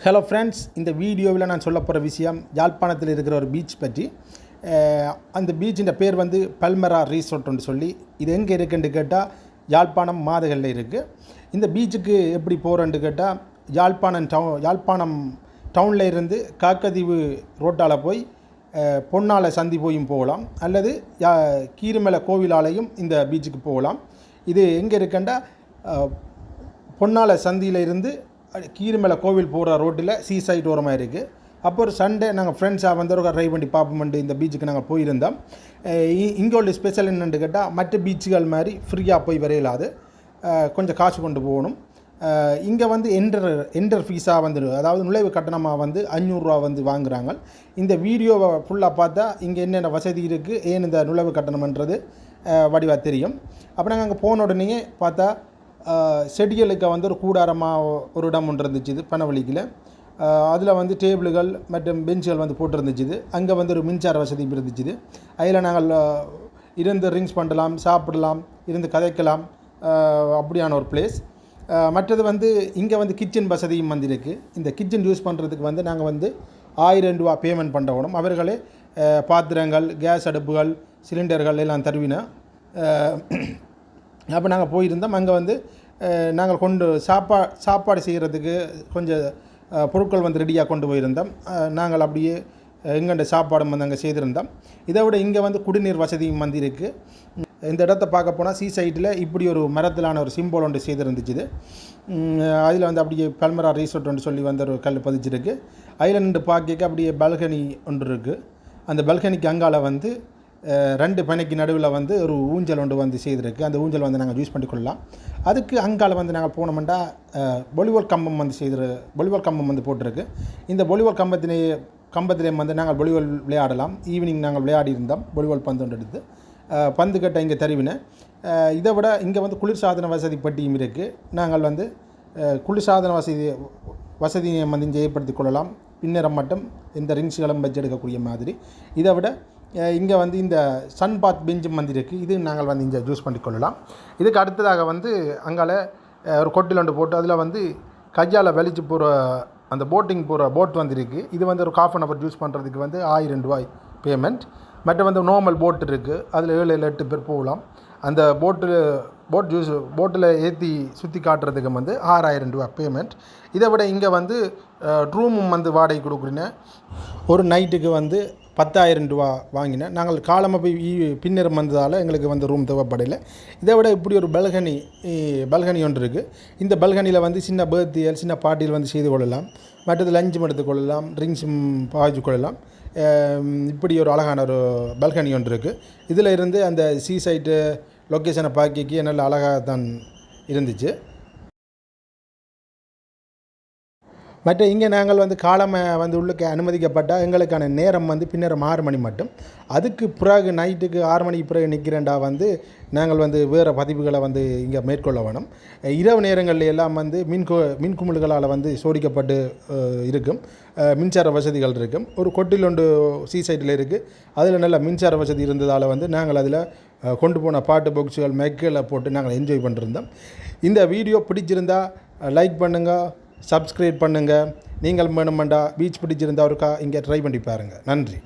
Hello friends இந்த வீடியோவில் நான் சொல்ல போகிற விஷயம் யாழ்ப்பாணத்தில் இருக்கிற ஒரு பீச் பற்றி. அந்த பீச்சின் பேர் வந்து பல்மரா ரீசோர்ட்னு சொல்லி இது எங்கே இருக்குன்னு கேட்டால் யாழ்ப்பாணம் மாதகளில் இருக்குது இந்த பீச்சுக்கு எப்படி போகிறேன்னு கேட்டால் யாழ்ப்பாணம் டவு யாழ்ப்பாணம் டவுனில் இருந்து காக்கதீவு ரோட்டால் போய் பொன்னால் சந்தி போயும் போகலாம். அல்லது யா கீரிமலை கோவிலாலையும் இந்த பீச்சுக்கு போகலாம். இது எங்கே இருக்குண்டா அஹ், பொன்னால சந்தியில் இருந்து கீரிமலை கோவில் போகிற ரோட்டில் சீ சைட் ஓரமாக இருக்குது அப்போ ஒரு சண்டே நாங்கள் ஃப்ரெண்ட்ஸாக வந்து ஒரு ட்ரை பண்ணி பார்ப்போம்ட்டு இந்த பீச்சுக்கு நாங்கள் போயிருந்தோம். இ- இங்கே உள்ள ஸ்பெஷல் என்னென்னு கேட்டால் மற்ற பீச்சுகள் மாதிரி ஃப்ரீயாக போய் வரையலாது. கொஞ்சம் காசு கொண்டு போகணும். இங்கே வந்து என்டர் என்டர் ஃபீஸாக வந்து அதாவது நுழைவு கட்டணமாக வந்து அஞ்சூறுரூவா வந்து வாங்குகிறாங்க இந்த வீடியோவை ஃபுல்லாக பார்த்தா இங்கே என்னென்ன வசதி இருக்குது ஏன் இந்த நுழைவு கட்டணம்ன்றது வடிவாக தெரியும். அப்போ நாங்கள் அங்கே போன உடனேயே பார்த்தா செடிகளுக்கு வந்து ஒரு கூடாரமாக ஒரு இடம் ஒன்று இருந்துச்சு இது பனவழிக்கில். அதில் வந்து டேபிள்கள் மற்றும் பெஞ்சுகள் வந்து போட்டிருந்துச்சு அங்கே வந்து ஒரு மின்சார வசதி இருந்துச்சு அதில் நாங்கள் இருந்து ரிங்ஸ் பண்ணலாம் சாப்பிடலாம் இருந்து கதைக்கலாம் அப்படியான ஒரு பிளேஸ் மற்றது வந்து இங்கே வந்து கிச்சன் வசதியும் வந்து இருக்குது இந்த கிச்சன் யூஸ் பண்ணுறதுக்கு வந்து நாங்கள் வந்து ஆயிரம் ரூபா பேமெண்ட் பண்ணணும் அவர்களே பாத்திரங்கள் கேஸ் அடுப்புகள் சிலிண்டர்கள் எல்லாம் தருவினா அப்போ நாங்கள் போயிருந்தோம். அங்கே வந்து நாங்கள் கொண்டு சாப்பா சாப்பாடு செய்கிறதுக்கு கொஞ்சம் பொருட்கள் வந்து ரெடியாக கொண்டு போயிருந்தோம். நாங்கள் அப்படியே எங்கண்ட சாப்பாடும் வந்து அங்கே செய்திருந்தோம். இதை விட இங்கே வந்து குடிநீர் வசதியும் வந்து இருக்குது இந்த இடத்த பார்க்க போனால் சீ சைட்டில் இப்படி ஒரு மரத்திலான ஒரு சிம்போல் ஒன்று செய்திருந்துச்சு அதில் வந்து அப்படியே பல்மரா ரீசோர்ட் ஒன்று சொல்லி வந்து ஒரு கல் பதிச்சிருக்கு. அதில் நின்று பார்க்க அப்படியே பல்கனி ஒன்று இருக்குது அந்த பல்கனிக்கு அங்கால வந்து ரெண்டு பனைக்கு நடுவில் வந்து ஒரு ஊஞ்சல் ஒன்று வந்து செய்திருக்கு. அந்த ஊஞ்சல் வந்து நாங்கள் யூஸ் பண்ணிக்கொள்ளலாம். அதுக்கு அங்கால வந்து நாங்கள் போனோம்னா பொலிவால் கம்பம் வந்து செய்திரு பொலிவால் கம்பம் வந்து போட்டிருக்கு. இந்த பொலிவால் கம்பத்திலே கம்பத்திலே வந்து நாங்கள் பொலிவால் விளையாடலாம். ஈவினிங் நாங்கள் விளையாடி இருந்தோம் பொலிவால் பந்து ஒன்று எடுத்து. பந்து கட்ட இங்கே தருவினேன். இதை விட இங்கே வந்து குளிர்சாதன வசதி பட்டியும் இருக்குது நாங்கள் வந்து குளிர்சாதன வசதி வசதியை வந்து இங்கே ஏற்படுத்திக் கொள்ளலாம். பின்னரம் மட்டும் இந்த ரிங்ஸ்களும் வச்சு எடுக்கக்கூடிய மாதிரி. இதை விட இங்கே வந்து இந்த சன் பாத் பெஞ்சும் வந்து இருக்குது இது நாங்கள் வந்து இங்கே யூஸ் பண்ணிக்கொள்ளலாம் இதுக்கு அடுத்ததாக வந்து அங்கால ஒரு கொட்டிலண்டு போட்டு அதில் வந்து கையால் வெளிச்சு போகிற அந்த போட்டிங் போகிற போட் வந்து இருக்குது இது வந்து ஒரு காஃப் அன் ஹவர் யூஸ் பண்ணுறதுக்கு வந்து ஆயிரம் ரூபாய் பேமெண்ட் மற்ற வந்து நார்மல் போட் இருக்குது அதில் ஏழு ஏழு எட்டு பேர் போகலாம். அந்த போட்டு போட் ஜூஸ் போட்டில் ஏற்றி சுற்றி காட்டுறதுக்கு வந்து ஆறாயிரம் ரூபா பேமெண்ட் இதை விட இங்கே வந்து ரூமும் வந்து வாடகை கொடுக்குறீங்க ஒரு நைட்டுக்கு வந்து பத்தாயிரம் ரூபா வாங்கினேன் நாங்கள் காலமாக போய் பின்னரும் பின்னர் வந்ததால் எங்களுக்கு வந்து ரூம் தேவைப்படலை. இதை விட இப்படி ஒரு பல்கனி பல்கனி ஒன்று இருக்குது இந்த பல்கனியில் வந்து சின்ன பேர்த்தியல் சின்ன பார்ட்டியில் வந்து செய்து கொள்ளலாம். மற்றது லஞ்சும் எடுத்துக்கொள்ளலாம் ட்ரிங்க்ஸும் பாய்ச்சி கொள்ளலாம். இப்படி ஒரு அழகான ஒரு பல்கனி ஒன்று இருக்குது இதில் இருந்து அந்த சீ சைட்டு லொக்கேஷனை பார்க்க நல்ல அழகாக தான் இருந்துச்சு. மற்ற இங்கே நாங்கள் வந்து காலமை வந்து உள்ளுக்கு அனுமதிக்கப்பட்டால் எங்களுக்கான நேரம் வந்து பின்னரம் ஆறு மணி மட்டும். அதுக்கு பிறகு நைட்டுக்கு ஆறு மணிக்கு பிறகு நிற்கிறேன்டா வந்து நாங்கள் வந்து வேறு பதிவுகளை வந்து இங்கே மேற்கொள்ள வேணும். இரவு நேரங்களில் எல்லாம் வந்து மின் கு மின் குமிழ்களால் வந்து சோடிக்கப்பட்டு இருக்கும். மின்சார வசதிகள் இருக்கும். ஒரு கொட்டில் ஒன்று சீ சைட்டில் இருக்குது அதில் நல்ல மின்சார வசதி இருந்ததால் வந்து நாங்கள் அதில் கொண்டு போன பாட்டு பாக்ஸுகள் மெக்கில் போட்டு நாங்கள் என்ஜாய் பண்ணிருந்தோம். இந்த வீடியோ பிடிச்சிருந்தா லைக் பண்ணுங்கள் சப்ஸ்கிரைப் பண்ணுங்கள் நீங்கள் வேணுமெண்டா பீச் பிடிச்சிருந்தா ஒருக்கா இங்கே ட்ரை பண்ணி பாருங்கள் நன்றி.